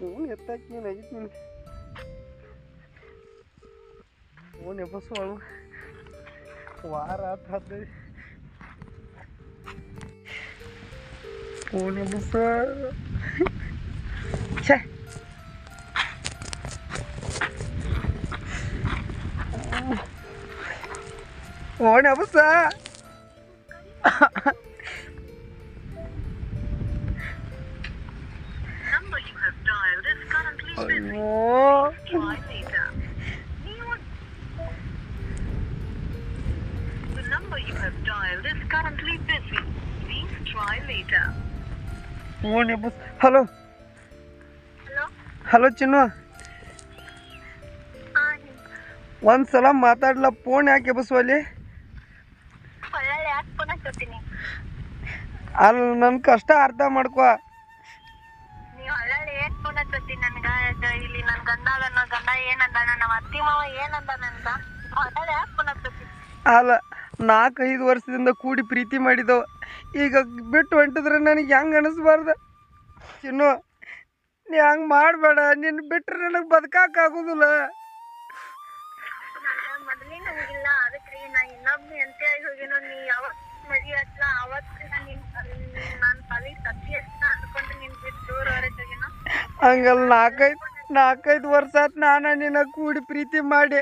Oğlum yatak yeme gitme. O nefes var mı? Var rahat hadi. O nefes var. Çek. O nefes var. Hello Hello? Hello Chinnu ಒಂದು ಸಲ ಮಾತಾಡ್ಲ phone ಯಾಕೆ ಎಬ್ಬಸ್ವಲ್ಲಿ ಒಳ್ಳೆ ಯಾಕೆ phone ಹಚ್ಚೋತೀನಿ ಅಲ್ಲಿ ನನ್ನ ಕಷ್ಟ ಅರ್ಥ ಮಾಡ್ಕೊ ಇಲ್ಲಿ ನನ್ ಗಂಡ ಏನಂದಾನ? ನಮ್ಮ ಅತ್ತಿ ಮಾವ ಏನಂದಾನಂತ ಅಲ್ಲ ನಾಲ್ಕೈದು ವರ್ಷದಿಂದ ಕೂಡಿ ಪ್ರೀತಿ ಮಾಡಿದವ. ಈಗ ಬಿಟ್ಟು ಹೊಂಟಿದ್ರೆ ನನಗೆ ಹೆಂಗೆ ಅನಿಸ್ಬಾರ್ದ? ಚಿನ್ನು ನೀ ಹಂಗೆ ಮಾಡಬೇಡ. ನಿನ್ನ ಬಿಟ್ಟರೆ ನನಗೆ ಬದುಕಾಕಾಗೋದಿಲ್ಲ ಹಂಗಲ್ಲ ನಾಲ್ಕೈದು ನಾಲ್ಕೈದು ವರ್ಷ ಆತು ನಾನು ನಿನ್ನ ಕೂಡಿ ಪ್ರೀತಿ ಮಾಡಿ.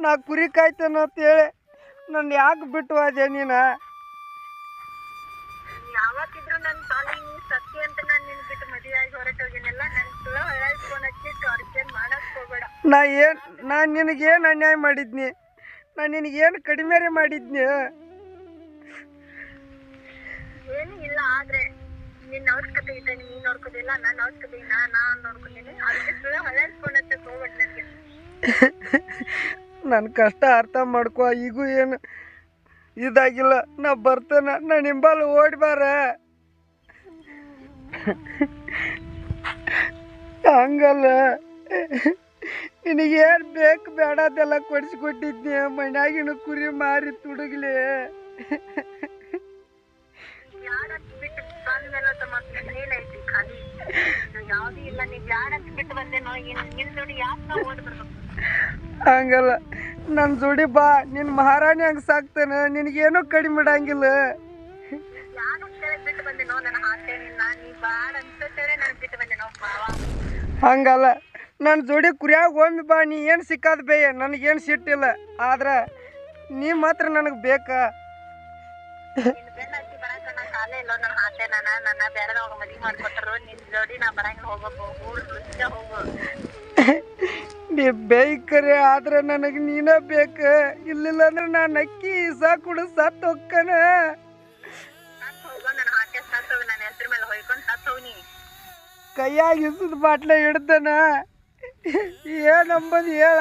ನಾ ಕುರಿ ಕಾಯ್ತೇನೋ ಅಂತೇಳಿ ನನ್ನ ಯಾಕೆ ಬಿಟ್ಟು ಅದೇ ನೀನು? ಯಾವತ್ತಿದ್ರು ನನ್ನ ತಲೆ ನೀ ಅಂತ ನಾನು ಬಿಟ್ಟು ಸುಳ್ಳ ನಾ ಏನು ನಾನು ನಿನಗೇನು ಅನ್ಯಾಯ ಮಾಡಿದ್ನಿ? ನಾನು ನಿನಗೇನು ಕಡಿಮೆ ಮಾಡಿದ್ನಿ? ಏನು ಇಲ್ಲ ಆದ್ರೆ ನಿನ್ನ ಅವಶ್ಯಕತೆ ಇದೆ ನೀನ್ ನೋಡ್ಕೋದಿಲ್ಲ ನನ್ನ ಅವಶ್ಯಕತೆ ನಾ ನಾನ್ ನೋಡ್ಕೊಂಡಿನಿ ಅದಕ್ಕೆ ಸುಳ್ಳ ಫೋನ್ ಹಚ್ಚಕ್ ಹೋಗ್ಬೇಡ ನನಗೆ. ನನ್ನ ಕಷ್ಟ ಅರ್ಥ ಮಾಡ್ಕೊ ಈಗೂ ಏನು ಇದಾಗಿಲ್ಲ. ನಾ ಬರ್ತೇನೆ ನಾ ನಿಂಬಲ್ಲಿ ಓಡಿ ಬಾರ. ಹಂಗಲ್ಲ. ನಿನಗೇನು ಬೇಕು ಬೇಡ ಅದೆಲ್ಲ ಕೊಡಿಸ್ಕೊಟ್ಟಿದ್ನಿ. ಮನ್ಯಾಗಿನ ಕುರಿ ಮಾರಿ ತುಡುಗ್ಲಿ. ಯಾರಂತ ಬಿಟ್ಟು ಬಂದ್ಮೇಲೆ ಮತ್ತೆ ಏನೈತಿ ಖಾಲಿ. ಯಾವ್ದು ಇಲ್ಲ ನೀವ್ ಯಾರಂತ ಬಿಟ್ಟು ಬಂದೇನೋ ಇನ್ ನಿನ್ ಜೋಡಿ ಯಾಕೆ ನಾವು ಓಡ್ ಬರ್ಬೇಕು? ಹಂಗಲ್ಲ. ನನ್ನ ಜೋಡಿ ಬಾ ನಿನ್ನ ಮಹಾರಾಣಿ ಹಂಗೆ ಸಾಕ್ತೇನೆ ನಿನ್ಗೇನು ಕಡಿಮೆ ಇಡಂಗಿಲ್ಲ. ನಾನು ಅಂತೇಳಿ ಬಿಟ್ಟು ಬಂದೇನೋ ನನ್ನ ಆಸೆ ನಿನ್ನ ನೀ ಬಾಡ ಅಂತೇಳಿ ನಾನು ಬಿಟ್ಟು ಬಂದೇನೋ ಮಾವ. ಹಂಗಲ್ಲ. ನನ್ನ ಜೋಡಿ ಕುರಿಯಾಗ ಒಮ್ಮೆ ಬಾ ನೀ ಏನು ಸಿಕ್ಕಾದ ಬೇಯ ನನಗೇನು ಸಿಟ್ಟಿಲ್ಲ. ಆದ್ರೆ ನೀ ಮಾತ್ರ ನನಗೆ ಬೇಕಾ? ಇಲ್ಲ ನನ್ನ ಬೇರೆ ನನ್ನ ನನ್ನ ಬೇರೆದವಾಗ ಮದ್ವಿ ಮಾಡ್ಕೊಟ್ರು. ನಿನ್ ಜೋಡಿ ನಾ ಬರಂಗಿಲ್ಲ ಹೋಗ್ಬೇಕು ಊರ್ ದೃಶ್ಯ ಹೋಗು. ನೀ ಬೇಯ್ಕರೆ ಆದ್ರೆ ನನಗೆ ನೀನೇ ಬೇಕು. ಇಲ್ಲಿಲ್ಲ ಅಂದ್ರೆ ನಾನು ಅಕ್ಕಿ ಸಾಕುಡು ಸತ್ತು ಹೊಕ್ಕನ ಸತ್ ನಾನು ನನ್ನ ಆಸೆ ಸತ್ ಹೋಗು ನನ್ನ ಹೆಸರು ಮೇಲೆ ಹೊಯ್ಕೊಂಡ್ ಸತ್ ಹೋಗ್ ಕೈಯಾಗ ಇಸದ ಬಾಟ್ಲೆ ಹಿಡ್ದನ. ಏನಂಬದು ಹೇಳ.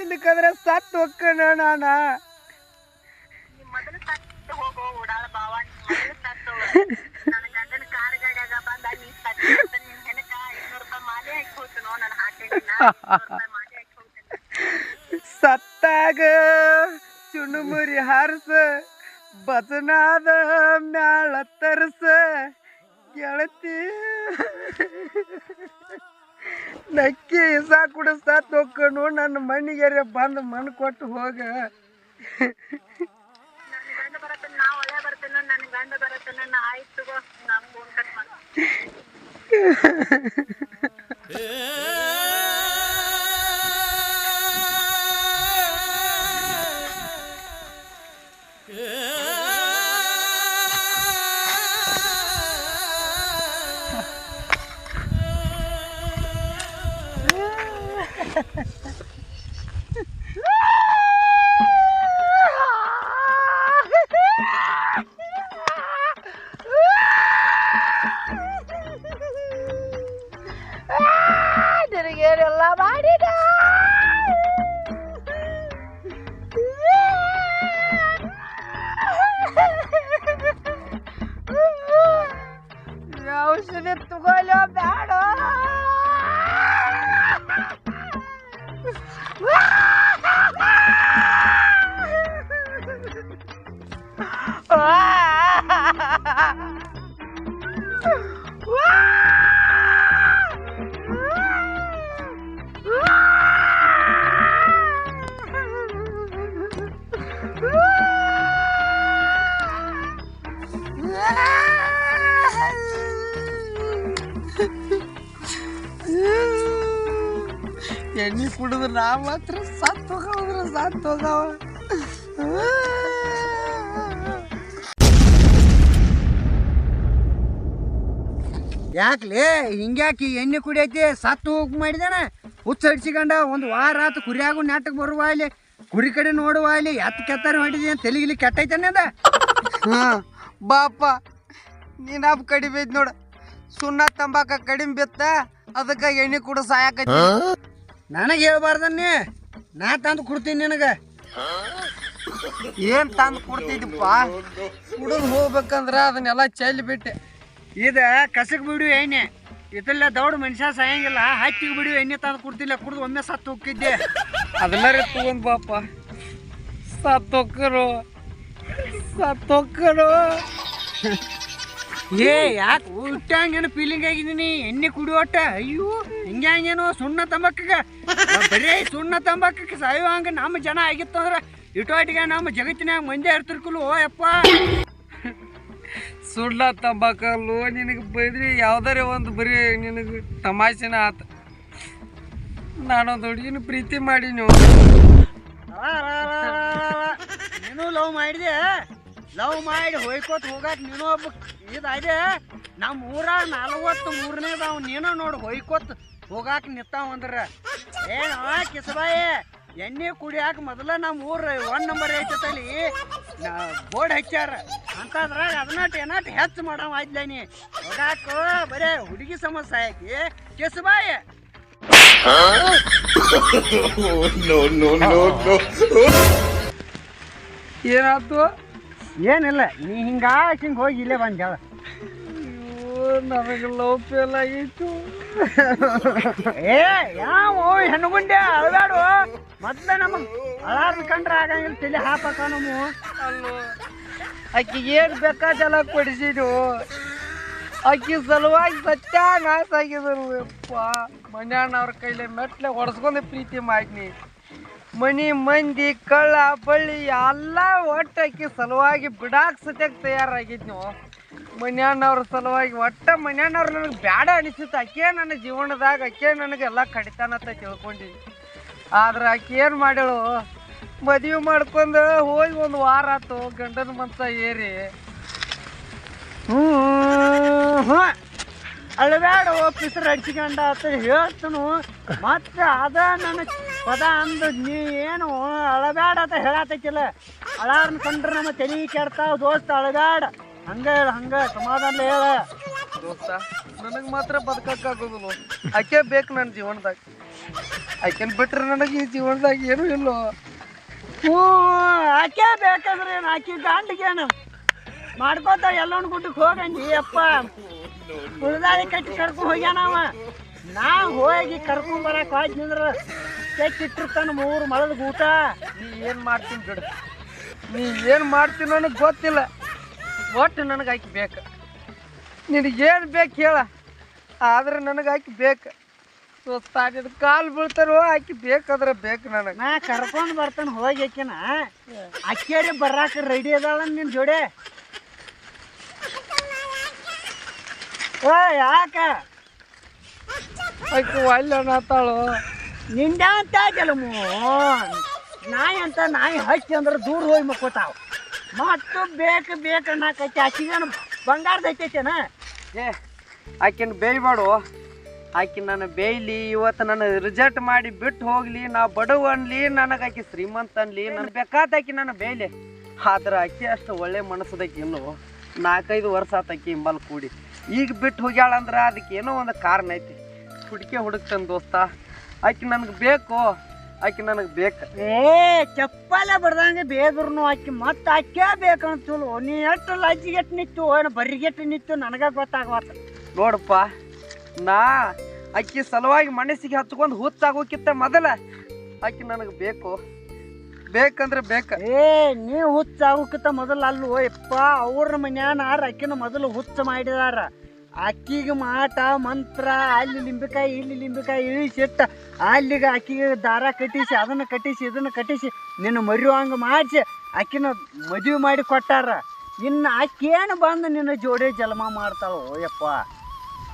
ಇಲ್ಲಕಂದ್ರೆ ಸತ್ತು ಹೊಕ್ಕನ ನಾನು. ಮೊದಲು ಸತ್ ಹೋಗೋ ಓಡಾಳ ಬಾವ ಸತ್ತಾಗ ಚುಣುಮುರಿ ಹಾರಸ ಬಸನಾದ ಮ್ಯಾಳ ತರಸ, ಗೆಳತಿ. ನಕ್ಕಿ ಇಸ ಕುಡಿಸ್ತಾ ತೊಕ್ಕನು ನನ್ನ ಮಣ್ಣಿಗೆರೆ ಬಂದು ಮಣ್ಣು ಕೊಟ್ಟು ಹೋಗ. ನನ್ನ ಗಂಡ ಬರತ್ತನ ನನ್ನ ಆಯ್ತು ತಗೋ ನಾ ಫೋನ್ ಕಟ್ ಮಾಡ್ತೀನಿ. туга ಎಣ್ಣೆ ಕುಡಿದ್ರೆ ನಾ ಮಾತ್ರ ಸತ್ತು ಹೋಗವ್ರ ಸತ್ತು ಹೋಗವ ಯಾಕಲೇ? ಹಿಂಗ್ಯಾಕಿ ಎಣ್ಣೆ ಕುಡಿಯೈತಿ ಸತ್ತು ಹೋಗಿ ಮಾಡಿದಾನ? ಹುಚ್ಚ ಹಡ್ಸಿಕೊಂಡ ಒಂದು ವಾರ ಆತು ಕುರಿಯಾಗು ನಾಟಕ ಬರುವ ಇಲ್ಲಿ. ಕುರಿ ಕಡೆ ನೋಡುವ ಅಲ್ಲಿ ಎತ್ತ ಕೆತ್ತಾರ ಮಾಡಿದ್ಯ ತೆಲಿಗಿಲಿ ಕೆಟ್ಟೈತಾನೆ ಅದ. ಹಾ ಬಾಪ ನೀನಾಪ್ ಕಡಿಮೆ ಐತ್ ನೋಡ. ಸುಣ್ಣ ತಂಬಾಕ ಕಡಿಮೆ ಬಿತ್ತ ಅದಕ್ಕೆ ಎಣ್ಣೆ ಕುಡ ಸಾಯಕತ್ತಿ. ನನಗೆ ಹೇಳ್ಬಾರ್ದನ್ನೇ. ನಾ ತಂದು ಕೊಡ್ತೀನಿ ನಿನಗೆ. ಏನ್ ತಂದು ಕೊಡ್ತಿದ್ದಪ್ಪ ಕುಡಿದು ಹೋಗ್ಬೇಕಂದ್ರ ಅದನ್ನೆಲ್ಲ ಚೆಲ್ಲಿ ಬಿಟ್ಟೆ. ಇದ ಕಸಕ್ ಬಿಡು ಎಣ್ಣೆ. ಇದೆಲ್ಲ ದೌಡ್ ಮನುಷ್ಯ ಸಾಯಂಗಿಲ್ಲ, ಹತ್ತಿಗೆ ಬಿಡು, ಎಣ್ಣೆ ತಂದು ಕೊಡ್ತಿಲ್ಲ, ಕುಡ್ದು ಒಮ್ಮೆ ಸತ್ತು ಹೋಗಿದ್ದೆ ರೀ ತಗೊಂಡ್ ಬಾಪ. ಸತ್ತೊಕ್ಕರು ಸತ್ತೊಕ್ಕರು ಏ, ಯಾಕೆ ಉಟ್ಟಂಗೇನು ಫೀಲಿಂಗ್ ಆಗಿದ್ದೀನಿ? ಎಣ್ಣೆ ಕುಡಿಯೋಟ ಅಯ್ಯೋ, ಹಿಂಗ್ಯಾಂಗೇನೋ ಸುಣ್ಣ ತಂಬಾಕಗ ಬರೀ ಸುಣ್ಣ ತಂಬಾಕಕ್ಕೆ ಸಾಯೋ ಹಂಗ ನಮ್ಮ ಜನ ಆಗಿತ್ತಂದ್ರ ಇಟೋಟಿಗೆ ನಮ್ಮ ಜಗತ್ತಿನಾಗ ಮಂದಿ ಇರ್ತಿರ್ಕಲು ಓ ಯಪ್ಪ. ಸುಳ್ಳ ತಂಬಾಕಲ್ಲು ನಿನಗೆ ಬೈದ್ರಿ, ಯಾವ್ದಾರ ಒಂದು ಬರೀ ನಿನಗೆ ತಮಾಷೆನ ಆತ. ನಾನೊಂದು ಹುಡುಗಿನ ಪ್ರೀತಿ ಮಾಡಿ ನೀವು ನೀನು ಲವ್ ಮಾಡಿದೆ ಲವ್ ಮಾಡಿ ಹೊಯ್ಕೋತ ಹೋಗಾಕ ನೀನು ಒಬ್ಬ ಇದಾದೆ ನಮ್ಮ ಊರ ನಲವತ್ತು ಮೂರನೇದಾವ್ ನೀನು ನೋಡಿ ಹೊಯ್ಕೊತ್ ಹೋಗಾಕ ನಿತ್ತಾವ ಅಂದ್ರ. ಏನು ಕಿಸಬಾಯಿ ಎಣ್ಣೆ ಕುಡಿಯಾಕ ಮೊದಲ ನಮ್ಮ ಊರ ಒನ್ ನಂಬರ್ ಐತಲ್ಲಿ ಬೋರ್ಡ್ ಹಚ್ಚಾರ ಅಂತಂದ್ರ ಅದನ್ನಟ್ ಏನಟ್ ಹೆಚ್ಚು ಮಾಡವ ಆಯ್ತಲ ನೀ. ಹೋಗಾಕ ಬರೇ ಹುಡುಗಿ ಸಮಸ್ಯೆ ಆಕಿ. ಕಿಸಬಾಯಿ. ಏನಾಯ್ತು? ಏನಿಲ್ಲ ನೀ ಹಿಂಗ ಹಿಂಗ ಹೋಗಿ ಇಲ್ಲೇ ಬಂದ ನನಗೆ ಲವ್ ಫೇಲ್ ಆಗಿತ್ತು ಏ ಯಾವ ಹೆಣ್ಣುಗುಂಡೆ ಅಳಗಾಡು ಮತ್ತೆ ನಮ್ಮ ಅಳಾರ್ದ ಕಂಡ್ರೆ ಆಗಂಗಿಲ್ಲ ತಲೆ ಹಾಪಕ ನಮ್ಮ ಅಕ್ಕಿ ಏನು ಬೇಕಾದೆಲ್ಲ ಕೊಡಿಸಿದ್ರು ಆಕಿ ಸಲುವಾಗಿ ಸತ್ಯ ನಾಶ ಆಗಿದ್ರು ಯಪ್ಪ ಮನ್ಯಾನವ್ರ ಕೈಲಿ ಮೆಟ್ಲೆ ಹೊಡ್ಸ್ಕೊಂಡು ಪ್ರೀತಿ ಮಾಡಿನಿ ಮನಿ ಮಂದಿ ಕಳ್ಳ ಬಳ್ಳಿ ಎಲ್ಲ ಒಟ್ಟು ಆಕಿ ಸಲುವಾಗಿ ಬಿಡಾಕ್ ಸತ್ಯಾಗ ತಯಾರಾಗಿದ್ ನೀವು ಮನ್ಯಾನವ್ರ ಸಲುವಾಗಿ ಒಟ್ಟ ಮನ್ಯಾನವ್ರು ನನಗೆ ಬೇಡ ಅನಿಸುತ್ತೆ. ಆಕೆ ನನ್ನ ಜೀವನದಾಗ ಆಕೆ ನನಗೆಲ್ಲ ಕಡಿತಾನಂತ ತಿಳ್ಕೊಂಡಿದ್ವಿ. ಆದ್ರೆ ಆಕೆ ಏನು ಮಾಡ್ಯಾಳು, ಮದುವೆ ಮಾಡ್ಕೊಂಡು ಹೋಗಿ ಒಂದು ವಾರ ಆತು, ಗಂಡನ ಮನ್ಸ ಏರಿ. ಹ್ಞೂ ಅಳಬ್ಯಾಡ, ಪಿಸರ್ ಅಡ್ಸಿಕೊಂಡ ಅಂತ ಹೇಳ್ತನು. ಮತ್ತೆ ಅದ ನನ್ನ ಪದ ಅಂದ ನೀ ಏನು ಅಳಬ್ಯಾಡ ಅಂತ ಹೇಳತ್ತೈತಿಲ್ಲ ಅಳಾರ್ನ ಕಂಡ್ರೆ ನಮ್ಮ ತಲೆ ಕೆಡ್ತಾವ ದೋಸ್ತ ಅಳಬ್ಯಾಡ. ಹಂಗ ಹೇಳ ಹಂಗ ಸಮಾಧಾನ ಹೇಳ. ದೋಸ್ತ ನನಗೆ ಮಾತ್ರ ಬದುಕಕ್ಕಾಗೋದಿಲ್ಲ. ಆಕೆ ಬೇಕು ನನ್ನ ಜೀವನದಾಗ. ಆಕೆನ್ ಬಿಟ್ರೆ ನನಗೆ ಈ ಜೀವನದಾಗ ಏನು ಇಲ್ಲ. ಹ್ಞೂ ಆಕೆ ಬೇಕಂದ್ರೆ ಏನು ಆಕೆ ಗಾಂಡಿಗೇನು ಮಾಡ್ಕೋತ ಎಲ್ಲೊಂದು ಗುಡ್ಡಕ್ಕೆ ಹೋಗಂಜಿ ಅಪ್ಪ ಉಳ್ದಾಳಿ ಕಟ್ಟಿ ಕರ್ಕೊಂಡು ಹೋಗ್ಯಾನವ ನಾ ಹೋಗಿ ಕರ್ಕೊಂಡ್ ಬರಕ್ ಹೋದ್ನಿಂದ್ರ ಕೆಟ್ಟಿಟ್ಟಿರ್ತಾನ ಮೂರು ಮಳದ ಊಟ ನೀ ಏನು ಮಾಡ್ತೀನಿ ಬಿಡು. ನೀ ಏನು ಮಾಡ್ತೀನಿ ನನಗೆ ಗೊತ್ತಿಲ್ಲ. ಒಟ್ಟು ನನಗೆ ಬೇಕ. ಬೇಕು ನಿನಗೇನು ಬೇಕು ಹೇಳ. ಆದ್ರೆ ನನಗೆ ಹಾಕಿ ಬೇಕು. ನಿನ್ ಕಾಲು ಬೀಳ್ತಾರೋ ಆಕಿ ಬೇಕಾದ್ರೆ ಬೇಕು ನನಗೆ. ನಾ ಕರ್ಕೊಂಡು ಬರ್ತಾನ ಹೋಗಿ ಆಕಿನ. ಅಕ್ಕೇರಿ ಬರಾಕ ರೆಡಿ ಅದಾಳ ನಿನ್ ಜೋಡೆ. ಓ ಯಾಕ? ಆಕೆ ಒಳ್ಳೆ ಅನ್ನತ್ತಾಳು ನಿಂದ ಅಂತ ಕೆಲವು ನಾಯಿ ಅಂತ ನಾಯಿ ಹಚ್ಚಿ ಅಂದ್ರೆ ದೂರ ಹೋಗಿ ಮಕ್ಕೋತಾವ. ಮತ್ತು ಬೇಕು ಬೇಕು ಅನ್ನಕೈತಿ ಆಕಿಗೇನು ಬಂಗಾರದ ಐತೈತೇನ ಏ, ಆಕಿನ ಬೇಯ್ಬೇಡು ಆಕಿ ನನ್ನ ಬೇಯ್ಲಿ, ಇವತ್ತು ನನ್ನ ರಿಜೆಕ್ಟ್ ಮಾಡಿ ಬಿಟ್ಟು ಹೋಗ್ಲಿ, ನಾ ಬಡವ ಅನ್ಲಿ, ನನಗೆ ಆಕಿ ಶ್ರೀಮಂತ ಅನ್ಲಿ, ನನ್ ಬೇಕಾದ ಆಕಿ ನನ್ನ ಬೇಯ್ಲಿ. ಆದ್ರೆ ಆಕಿ ಅಷ್ಟು ಒಳ್ಳೆ ಮನಸ್ಸದಕ್ಕೆ ಇನ್ನು ನಾಲ್ಕೈದು ವರ್ಷ ಆತ ಹಿಂಬಲ್ ಕೂಡಿ. ಈಗ ಬಿಟ್ಟು ಹೋಗ್ಯಾಳ ಅಂದ್ರೆ ಅದಕ್ಕೆ ಏನೋ ಒಂದು ಕಾರಣ ಐತಿ. ಹುಡುಕೆ ಹುಡುಕ್ತಾನೆ ದೋಸ್ತ. ಆಕಿ ನನಗೆ ಬೇಕು ಆಕಿ ನನಗೆ ಬೇಕು. ಏ ಚಪ್ಪಲೆ ಬಡ್ದಂಗೆ ಬೇದ್ರು ಆಕಿ ಮತ್ತೆ ಆಕೆ ಬೇಕಂತಲು ನೀ ಎಷ್ಟು ಲಜ್ಜಿಗೆಟ್ ನಿತ್ತು ಏನು ಬರಿಗೆಟ್ ನಿತ್ತು ನನಗೆ ಗೊತ್ತಾಗವತ್ತ ನೋಡಪ್ಪ ನಾ ಆಕಿ ಸಲುವಾಗಿ ಮನಸ್ಸಿಗೆ ಹಚ್ಕೊಂಡು ಹುಚ್ಚಾಗೋಕ್ಕಿಂತ ಮೊದಲ ಆಕಿ ನನಗೆ ಬೇಕು. ಬೇಕಂದ್ರೆ ಬೇಕ. ಏ ನೀ ಹುಚ್ಚ ಆಗೋಕ್ಕಿಂತ ಮೊದಲು ಅಲ್ಲೋ ಯಪ್ಪ ಅವ್ರ ಮನ್ಯಾನ ಅಕ್ಕಿನ ಮೊದಲು ಹುಚ್ಚ ಮಾಡಿದಾರ. ಅಕ್ಕಿಗೆ ಮಾಟ ಮಂತ್ರ ಅಲ್ಲಿ ಲಿಂಬಿಕಾಯಿ ಇಲ್ಲಿ ಲಿಂಬಿಕಾಯಿ ಇಳಿಸಿಟ್ಟ ಅಲ್ಲಿಗೆ ಅಕ್ಕಿಗೆ ದಾರ ಕಟ್ಟಿಸಿ ಅದನ್ನ ಕಟ್ಟಿಸಿ ಇದನ್ನ ಕಟ್ಟಿಸಿ ನಿನ್ನ ಮರಿವಾಂಗ ಮಾಡಿಸಿ ಅಕ್ಕಿನ ಮದುವೆ ಮಾಡಿ ಕೊಟ್ಟಾರ. ಇನ್ನು ಏನು ಬಂದು ನಿನ್ನ ಜೋಡಿ ಜಲಮ ಮಾಡ್ತಾಳ ಯಪ್ಪ.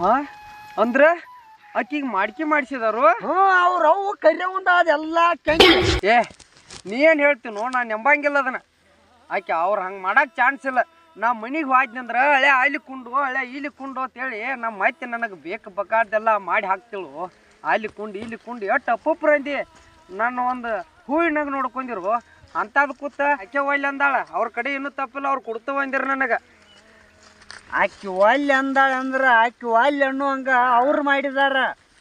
ಹಾಂ? ಅಂದ್ರೆ ಅಕ್ಕಿಗೆ ಮಾಡ್ಕೆ ಮಾಡಿಸಿದಾರು? ಹ್ಞೂ ಅವ್ರ ಅವು ಕರಿ ಒಂದ ಅದೆಲ್ಲ ಕೆಂಗಿ ಏ ನೀ ಏನು ಹೇಳ್ತೀನೋ ನಾನು ನಂಬಂಗಿಲ್ಲ ಅದನ್ನ. ಆಕೆ ಅವ್ರು ಹಂಗೆ ಮಾಡಕ್ಕೆ ಚಾನ್ಸ್ ಇಲ್ಲ. ನಾ ಮನಿಗೆ ಹೋದ್ನಂದ್ರೆ ಹಳೆ ಅಲ್ಲಿ ಕುಂಡು, ಹಳೆ ಇಲ್ಲಿ ಕುಂಡು ಅಂತೇಳಿ ನಮ್ಮ ಮತ್ತೆ ನನಗೆ ಬೇಕು ಬೇಕಾದ್ದೆಲ್ಲ ಮಾಡಿ ಹಾಕ್ತಿಳು. ಅಲ್ಲಿ ಕುಂಡು ಇಲ್ಲಿ ಕುಂಡು, ಎಷ್ಟು ಅಪ್ಪುಪ್ರ ಅಂದಿ. ನಾನು ಒಂದು ಹೂವಿನಾಗ ನೋಡ್ಕೊಂಡಿರು. ಅಂಥದ್ದು ಕೂತ ಆಕೆ ಒಲ್ಲೆ ಅಂದಾಳ. ಅವ್ರ ಕಡೆ ಇನ್ನೂ ತಪ್ಪಿಲ್ಲ, ಅವ್ರು ಕೊಡ್ತವ ಅಂದಿರ ನನಗೆ. ಆಕಿ ಒಲ್ಲೆ ಅಂದಾಳ ಅಂದ್ರೆ ಆಕಿ ಒಲ್ಲೆ ಅನ್ನುವಂಗ ಅವ್ರು ಮಾಡಿದಾರ.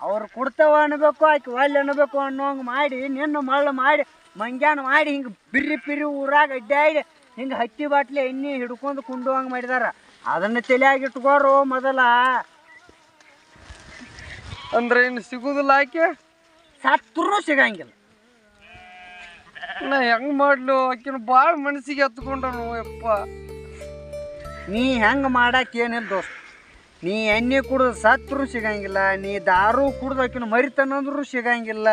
ಅವ್ರು ಕೊಡ್ತಾವ ಅನ್ನಬೇಕು ಆಕಿ ಒಲ್ಲೆ ಅನ್ನಬೇಕು ಅನ್ನೋಂಗ ಮಾಡಿ, ನಿನ್ನ ಮಳ್ಳ ಮಾಡಿ, ಮಂಗ್ಯಾನ ಮಾಡಿ ಹಿಂಗೆ ಬಿರಿ ಪಿರಿ ಊರಾಗ ಅಡ್ಡಾಡಿ ಹಿಂಗೆ ಹತ್ತಿ ಬಾಟ್ಲಿ ಎಣ್ಣೆ ಹಿಡ್ಕೊಂಡು ಕುಂಡುವಂಗ ಮಾಡಿದಾರ. ಅದನ್ನ ತಲೆಯಾಗಿ ಇಟ್ಕೋರು ಮೊದಲ. ಅಂದ್ರೆ ಇನ್ನು ಸಿಗುದಿಲ್ಲ ಆಕೆ? ಸತ್ರು ಸಿಗಂಗಿಲ್ಲ. ನಾ ಹೆಂಗ್ ಮಾಡ್ಲು ಆಕಿನ ಭಾಳ ಮನಸ್ಸಿಗೆ ಹತ್ಕೊಂಡನು ಯಪ್ಪ. ನೀ ಹೆಂಗೆ ಮಾಡಕ್ಕೆ ಏನಿಲ್ಲ ದೋಸ್ತ. ನೀ ಎಣ್ಣೆ ಕುಡ್ದು ಸತ್ರು ಸಿಗಂಗಿಲ್ಲ ನೀ ದಾರು ಕುಡ್ದು ಆಕಿನ ಮರಿತನಂದ್ರು ಸಿಗಂಗಿಲ್ಲ.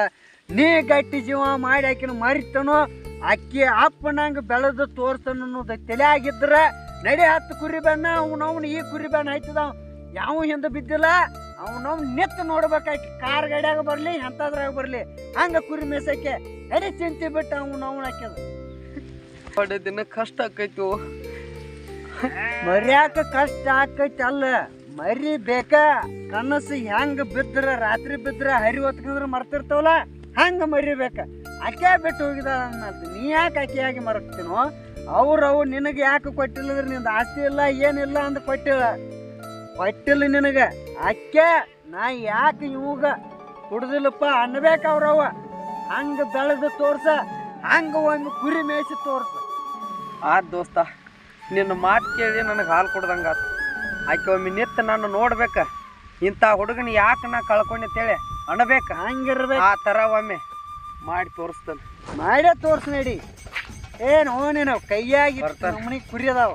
ನೀ ಗಟ್ಟಿ ಜೀವ ಮಾಡಿ ಆಕಿನ ಮರಿತನೋ ಅಕ್ಕಿ ಅಪ್ಪನಂಗೆ ಬೆಳೆದು ತೋರ್ತಾನ ಅನ್ನೋದು ತಲೆ ಆಗಿದ್ರೆ ನಡಿ ಹತ್ತು ಕುರಿ ಬೆನ್ನ ಅವನವ್ನು ಈ ಕುರಿ ಬೆನ್ನ ಆಯ್ತದ ಯಾವ ಹಿಂದೆ ಬಿದ್ದಿಲ್ಲ ಅವನವ್ ನಿತ್ತು ನೋಡ್ಬೇಕಾಕಿ ಕಾರ್ ಗಾಡಿಯಾಗ ಬರಲಿ ಎಂಥದ್ರಾಗ ಬರಲಿ ಹಂಗೆ ಕುರಿ ಮೇಸಕ್ಕೆ ನಡಿ ಚಿಂತೆ ಬಿಟ್ಟು ಅವನವ್ನು ಹಾಕ್ಯದ ಪಡೆ ದಿನ ಕಷ್ಟ ಆಕೈತು. ಮರ್ಯಾಕ ಕಷ್ಟ ಆಕೈತಿ ಅಲ್ಲ ಮರಿ ಬೇಕ ಕನಸು ಹೆಂಗ ಬಿದ್ರ ರಾತ್ರಿ ಬಿದ್ರ ಹರಿ ಹೊತ್ಕಂದ್ರೆ ಮರ್ತಿರ್ತಾವಲ್ಲ ಹಂಗ ಮರಿಬೇಕು. ಆಕೆ ಬಿಟ್ಟು ಹೋಗಿದ ಅನ್ನೋದು. ನೀ ಯಾಕೆ ಆಕೆಯಾಗಿ ಮರಕ್ತೀನೋ? ಅವ್ರು ಅವು ನಿನಗೆ ಯಾಕೆ ಕೊಟ್ಟಿಲ್ಲ ಅಂದ್ರೆ ನಿಂದು ಆಸ್ತಿ ಇಲ್ಲ ಏನಿಲ್ಲ ಅಂತ ಕೊಟ್ಟಿಲ್ಲ. ಕೊಟ್ಟಿಲ್ಲ ನಿನಗೆ. ಆಕೆ, ನಾ ಯಾಕೆ ಇವಾಗ ಕುಡ್ದಿಲ್ಲಪ್ಪ ಅನ್ಬೇಕು ಅವ್ರವ. ಹಂಗ ಬೆಳೆದು ತೋರ್ಸ, ಹಂಗ ಒಂದು ಕುರಿ ಮೇಯಿಸಿ ತೋರ್ಸ. ಆ ದೋಸ್ತ, ನಿನ್ನ ಮಾತು ಕೇಳಿ ನನಗೆ ಹಾಲು ಕೊಡ್ದಂಗೆ ಆತು. ಆಕೆ ಒಮ್ಮೆ ನಿತ್ತ ನಾನು ನೋಡ್ಬೇಕ. ಇಂಥ ಹುಡುಗನ ಯಾಕೆ ನಾ ಕಳ್ಕೊಂಡೇಳಿ ಅಣಬೇಕ ಹಂಗಿರ್ಬೇಕು. ಆ ಥರ ಒಮ್ಮೆ ಮಾಡಿ ತೋರಿಸ್ತಾನೆ. ಮಾಡೇ ತೋರ್ಸ್ ನಡಿ ಏನು ನೀನು ಕೈಯಾಗಿ ಬರ್ತಾನೆ. ಮನೆಗೆ ಕುರಿ ಅದಾವ.